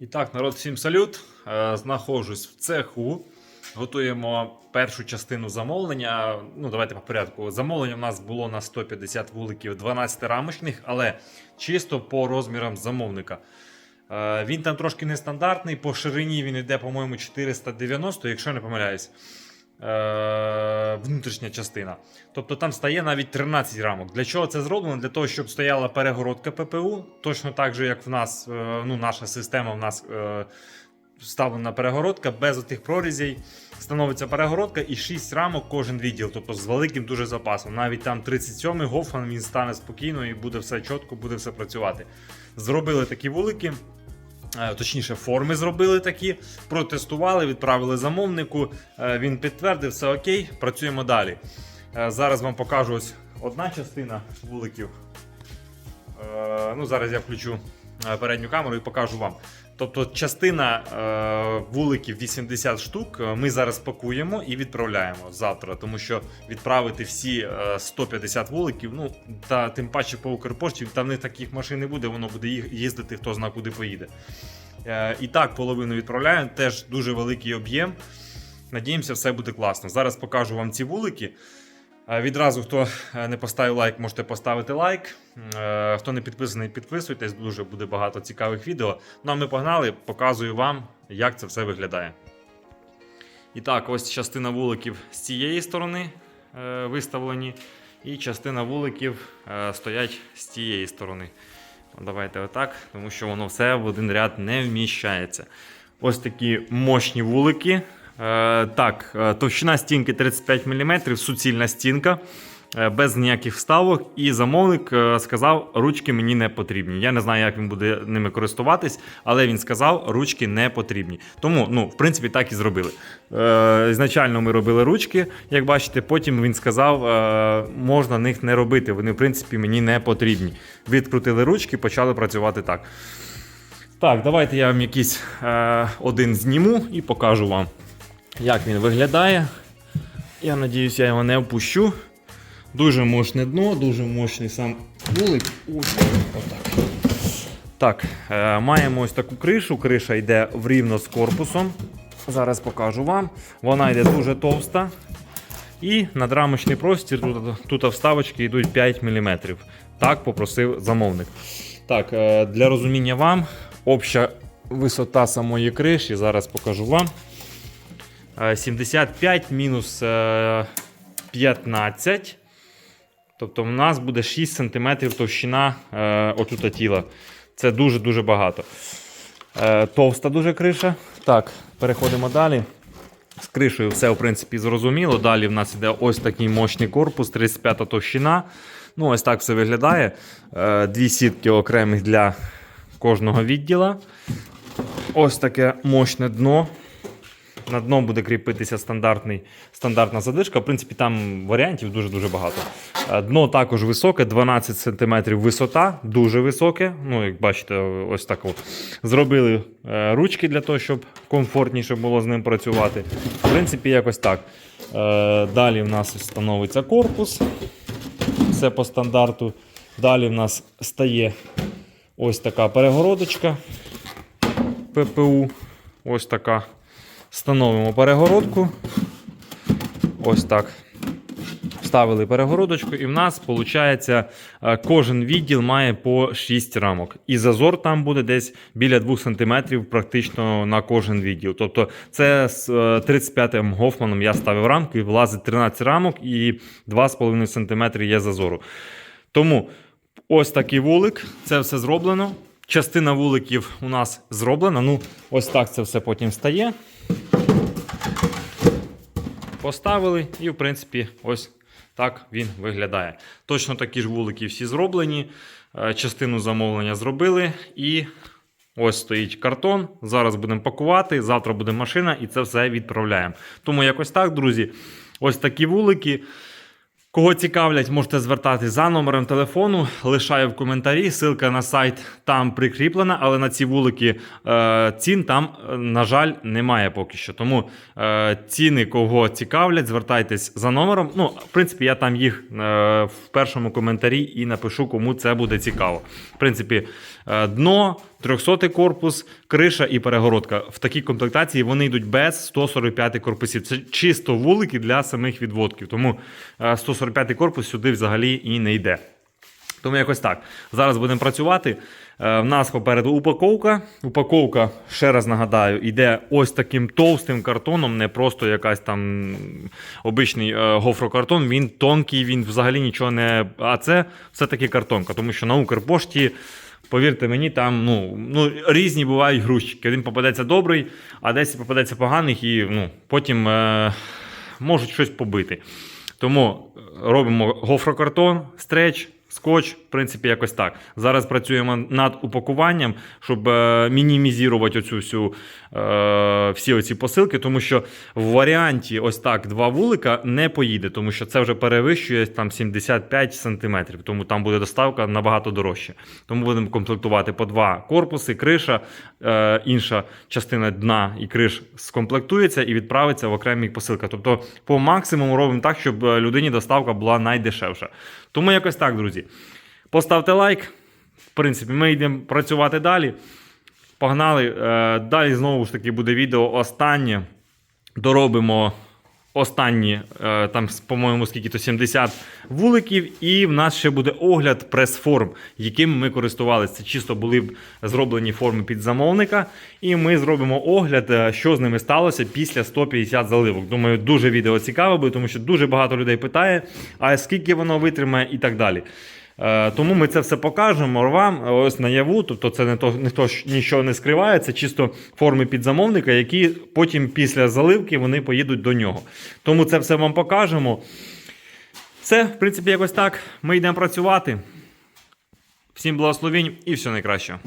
І так, народ, всім салют. Е, Знаходжусь в цеху. Готуємо першу частину замовлення. Ну, давайте по порядку. Замовлення в нас було на 150 вуликів 12 рамочних, але чисто по розмірам замовника. Е, Він там трошки нестандартний, по ширині він йде, по-моєму, 490, якщо не помиляюсь. Е, Внутрішня частина. Тобто там стає навіть 13 рамок. Для чого це зроблено? Для того, щоб стояла перегородка ППУ, точно так же, як в нас, е, ну, наша система в нас е, вставлена перегородка, без отих прорізей. Становиться перегородка і 6 рамок кожен відділ, тобто з великим дуже запасом. Навіть там 37-й Гофман він стане спокійно і буде все чітко, буде все працювати. Зробили такі вулики. Е, Точніше, форми зробили такі, протестували, відправили замовнику. е, Він підтвердив, все окей, працюємо далі. Е, Зараз вам покажу ось одна частина вуликів. Ну, зараз я включу передню камеру і покажу вам. Тобто, частина е, вуликів 80 штук е, ми зараз пакуємо і відправляємо завтра, тому що відправити всі е, 150 вуликів, ну та тим паче по Укрпошті, там них таких машин не буде, воно буде їздити, хто зна куди поїде. Е, І так, половину відправляємо, теж дуже великий об'єм. Надіємося, все буде класно. Зараз покажу вам ці вулики. Е, Відразу, хто е, не поставив лайк, можете поставити лайк. Е, Хто не підписаний, підписуйтесь, дуже буде багато цікавих відео. Ну а ми погнали, показую вам, як це все виглядає. І так, ось частина вуликів з цієї сторони виставлені, і частина вуликів стоять з тієї сторони. Давайте отак, тому що воно все в один ряд не вміщається. Ось такі мощні вулики. Е, так, е, товщина стінки 35 мм, суцільна стінка, е, без ніяких вставок. І замовник сказав, ручки мені не потрібні. Я не знаю, як він буде ними користуватись, але він сказав, ручки не потрібні. Тому, ну, в принципі, так і зробили. Е, ізначально ми робили ручки, як бачите, потім він сказав, е, можна них не робити. Вони, в принципі, мені не потрібні. Відкрутили ручки, почали працювати так. Так, давайте я вам якийсь е, один зніму і покажу вам, як він виглядає. Я надіюсь, я його не опущу. Дуже мощне дно, дуже мощний сам вулик. Отак. Так, е, маємо ось таку кришу. Криша йде врівно з корпусом. Зараз покажу вам. Вона йде дуже товста. І надрамочний простір, тут, тут вставочки йдуть 5 мм. Так попросив замовник. Так, е, для розуміння вам, обща висота самої криші, зараз покажу вам. Е, 75 мінус е, 15. Тобто в нас буде 6 см товщина е, отута тіла. Це дуже-дуже багато. Е, товста дуже криша. Так, переходимо далі. З кришею все, в принципі, зрозуміло. Далі в нас іде ось такий мощний корпус, 35 товщина. Ну, ось так все виглядає. Е, Дві сітки окремих для кожного відділа. Ось таке мощне дно. На дно буде кріпитися стандартний, стандартна задишка. В принципі, там варіантів дуже-дуже багато. Е, Дно також високе, 12 см висота, дуже високе. Ну, як бачите, ось так. Зробили е, ручки для того, щоб комфортніше було з ним працювати. В принципі, якось так. Е, Далі в нас встановиться корпус. Все по стандарту. Далі в нас стає ось така перегородочка ППУ. Ось така. Встановимо перегородку. Ось так. Вставили перегородочку, і в нас виходить, кожен відділ має по 6 рамок. І зазор там буде десь біля 2 см практично на кожен відділ. Тобто, це з е, 35-м Гофманом я ставив рамки, влазить 13 рамок і 2,5 см є зазору. Тому ось такий вулик, це все зроблено. Частина вуликів у нас зроблена. Ну, ось так це все потім стає. Поставили, і, в принципі, ось так він виглядає. Точно такі ж вулики всі зроблені. Е, Частину замовлення зробили. І ось стоїть картон. Зараз будемо пакувати. Завтра буде машина, і це все відправляємо. Тому якось так, друзі. Ось такі вулики. Кого цікавлять, можете звертатись за номером телефону. Лишаю в коментарі. Ссылка на сайт там прикріплена, але на ці вулики е, цін там, е, на жаль, немає поки що. Тому е, ціни, кого цікавлять, звертайтесь за номером. Ну, в принципі, я там їх е, в першому коментарі і напишу, кому це буде цікаво. В принципі, е, дно, 300 корпус, криша і перегородка. В такій комплектації вони йдуть без 145 корпусів. Це чисто вулики для самих відводків. Тому е, 145 корпус сюди взагалі і не йде. Тому якось так. Зараз будемо працювати. Е, В нас попереду упаковка. Упаковка, ще раз нагадаю, йде ось таким товстим картоном, не просто якась там обичний е, гофрокартон. Він тонкий, він взагалі нічого не. А це все-таки картонка, тому що на Укрпошті. Повірте мені, там ну, ну, різні бувають грузчики. Один попадеться добрий, а десь попадеться поганий, і ну, потім е, можуть щось побити. Тому е, робимо гофрокартон, стреч, скотч, принципі, якось так. Зараз працюємо над упакуванням, щоб е, мінімізувати оцю всю, е, всі оці посилки, тому що в варіанті ось так два вулика не поїде, тому що це вже перевищує там 75 сантиметрів, тому там буде доставка набагато дорожче. Тому будемо комплектувати по два корпуси, криша, е, інша частина дна і криш скомплектується і відправиться в окремі посилки. Тобто, по максимуму робимо так, щоб людині доставка була найдешевша. Тому якось так, друзі. Поставте лайк. В принципі, ми йдемо працювати далі. Погнали. Е, Далі знову ж таки буде відео останнє. Доробимо останні, е, там, по-моєму, скільки то 70 вуликів, і в нас ще буде огляд прес-форм, якими ми користувалися. Це чисто були б зроблені форми під замовника. І ми зробимо огляд, е, що з ними сталося після 150 заливок. Думаю, дуже відео цікаве буде, тому що дуже багато людей питає, а скільки воно витримає і так далі. Е, Тому ми це все покажемо вам ось наяву. Тобто це не то, ніхто нічого не скриває, це чисто форми підзамовника, які потім після заливки вони поїдуть до нього. Тому це все вам покажемо. Все, в принципі, якось так. Ми йдемо працювати. Всім благословінь і все найкраще.